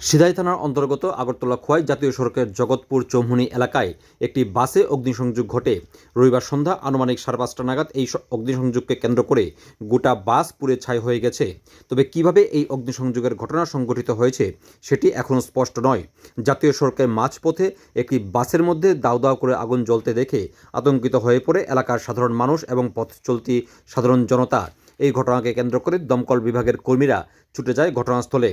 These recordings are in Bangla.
সিধাই থানার অন্তর্গত আগরতলা খোয়াই জাতীয় সড়কের জগৎপুর চৌমুনি এলাকায় একটি বাসে অগ্নিসংযোগ ঘটে। রবিবার সন্ধ্যা আনুমানিক সাড়ে পাঁচটা নাগাদ এই অগ্নিসংযোগকে কেন্দ্র করে গোটা বাস পুড়ে ছাই হয়ে গেছে। তবে কীভাবে এই অগ্নিসংযোগের ঘটনা সংঘটিত হয়েছে সেটি এখনও স্পষ্ট নয়। জাতীয় সড়কের মাঝপথে একটি বাসের মধ্যে দাউ দাউ করে আগুন জ্বলতে দেখে আতঙ্কিত হয়ে পড়ে এলাকার সাধারণ মানুষ এবং পথ চলতি সাধারণ জনতা। এই ঘটনাকে কেন্দ্র করে দমকল বিভাগের কর্মীরা ছুটে যায় ঘটনাস্থলে।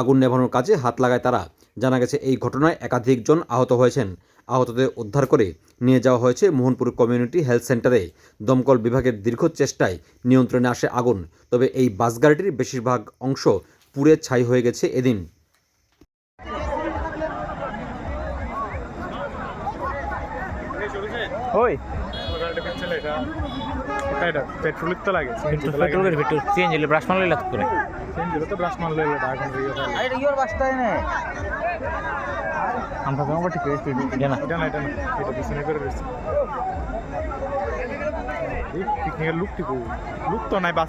আগুন নেভানোর কাজে হাত লাগায় তারা। জানা গেছে, এই ঘটনায় একাধিকজন আহত হয়েছেন। আহতদের উদ্ধার করে নিয়ে যাওয়া হয়েছে মোহনপুর কমিউনিটি হেলথ সেন্টারে। দমকল বিভাগের দীর্ঘ চেষ্টায় নিয়ন্ত্রণে আসে আগুন, তবে এই বাস গাড়িটির বেশিরভাগ অংশ পুড়ে ছাই হয়ে গেছে এদিন। ওই। তো লাগে পেট্রোল করে পেট্রোল সিএনজি লে ব্রাশ মারলে লাত করে তো ব্রাশ মারলে আগুন দিয়ে এটা ইওর বাসটাই নে আমরা এটা না এটা না এটা না। এটা পিছনে করে রয়েছে এই পিকনিকের লুকটি লুক তো নাই বাস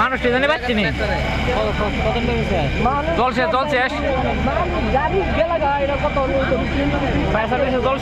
মানুষ জানি পাচ্ছি নি জল শেষ জল